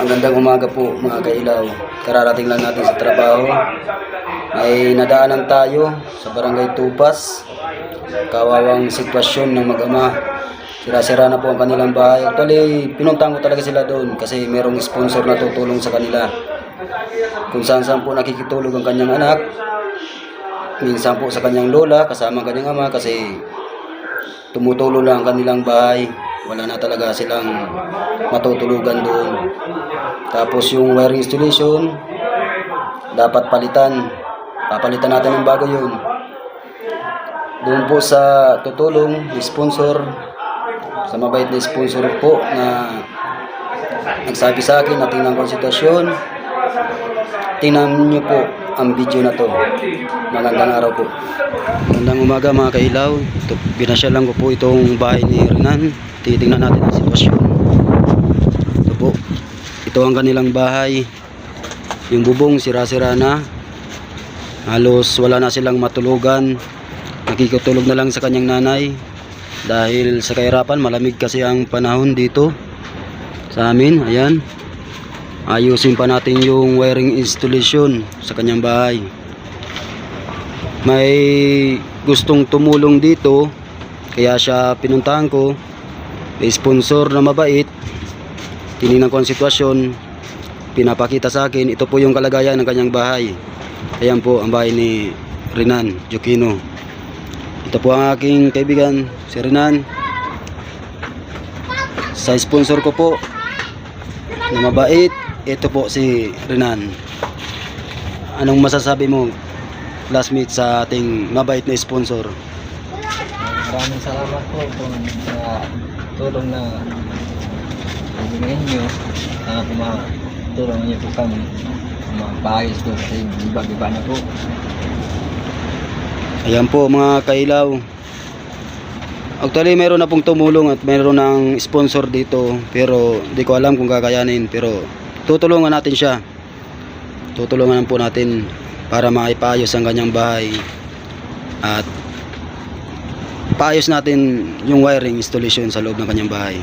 Ang gandang umaga po mga kailaw. Kararating lang natin sa trabaho. May nadaanan tayo sa barangay Tupas. Kawawang sitwasyon ng mag-ama. Sira-sira na po ang kanilang bahay. Actually, pinuntahan ko talaga sila doon kasi merong sponsor na tutulong sa kanila. Kung saan saan po nakikitulog ang kanyang anak. Minsan po sa kanyang lola, kasama ang kanyang ama kasi tumutulo lang ang kanilang bahay. Wala na talaga silang matutulugan doon. Tapos yung wiring installation, dapat palitan. Papalitan natin ng bago yun. Doon po sa tutulong, sponsor, sa mabait na sponsor po na nagsabi sa akin na tingnan ko ang sitwasyon. Tingnan niyo po ang video na to. Magandang araw po. Magandang umaga mga kailaw. Ito, binasyalan ko po itong bahay ni Renan. Titingnan natin ang sitwasyon. Ito po. Ito ang kanilang bahay. Yung bubong sira-sira na. Halos wala na silang matulugan. Nakikitulog na lang sa kanyang nanay. Dahil sa kahirapan, malamig kasi ang panahon dito. Sa amin, ayan. Ayusin pa natin yung wiring installation sa kanyang bahay. May gustong tumulong dito, kaya siya pinuntahan ko. May sponsor na mabait. Tinignan ko ang sitwasyon. Pinapakita sa akin, ito po yung kalagayan ng kanyang bahay. Ayan po ang bahay ni Renan Jokino. Ito po ang aking kaibigan, si Renan. Sa sponsor ko po, na mabait, ito po si Renan. Anong masasabi mo, classmate, sa ating mabait na sponsor? Maraming salamat po kung sa tulong na ibigay niyo na kumatulong niyo po kami mapaayos ko kasi iba-iba na po. Ayan po mga kailaw. Actually meron na pong tumulong at meron ng sponsor dito pero di ko alam kung kakayanin pero tutulungan natin siya. Tutulungan po natin para maipayos ang kanyang bahay at paayos natin yung wiring installation sa loob ng kanyang bahay.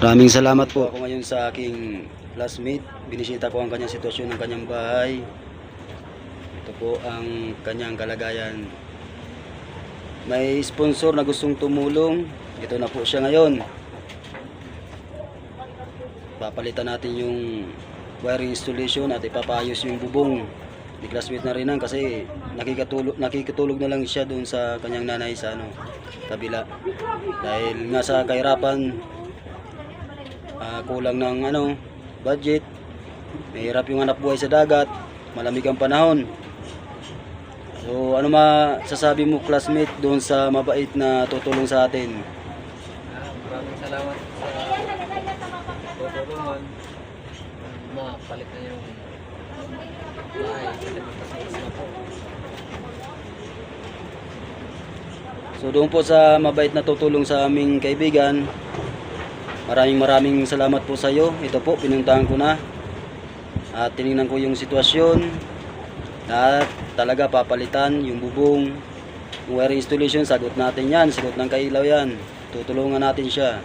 Maraming salamat po ako ngayon sa aking classmate. Binisita ko ang kanyang sitwasyon ng kanyang bahay. Ito po ang kanyang kalagayan. May sponsor na gustong tumulong. Ito na po siya ngayon. Papalitan natin yung wiring installation at ipapayos yung bubong ni classmate na rin kasi nakikitulog, nakikitulog na lang siya doon sa kanyang nanay sa ano, kabila. Dahil nga sa kahirapan, ah, kulang ng ano, budget, mahirap yung hanap buhay sa dagat, malamig ang panahon. So, ano masasabi mo classmate doon sa mabait na tutulong sa atin? Maraming salamat sa tutulungan na yung bahay. So doon po sa mabait na tutulong sa aming kaibigan, maraming maraming salamat po sa iyo. Ito po, pinuntahan ko na. At tinignan ko yung sitwasyon. At talaga papalitan yung bubong. Wiring installation, sagot natin yan. Sagot ng kailaw yan. Tutulungan natin siya.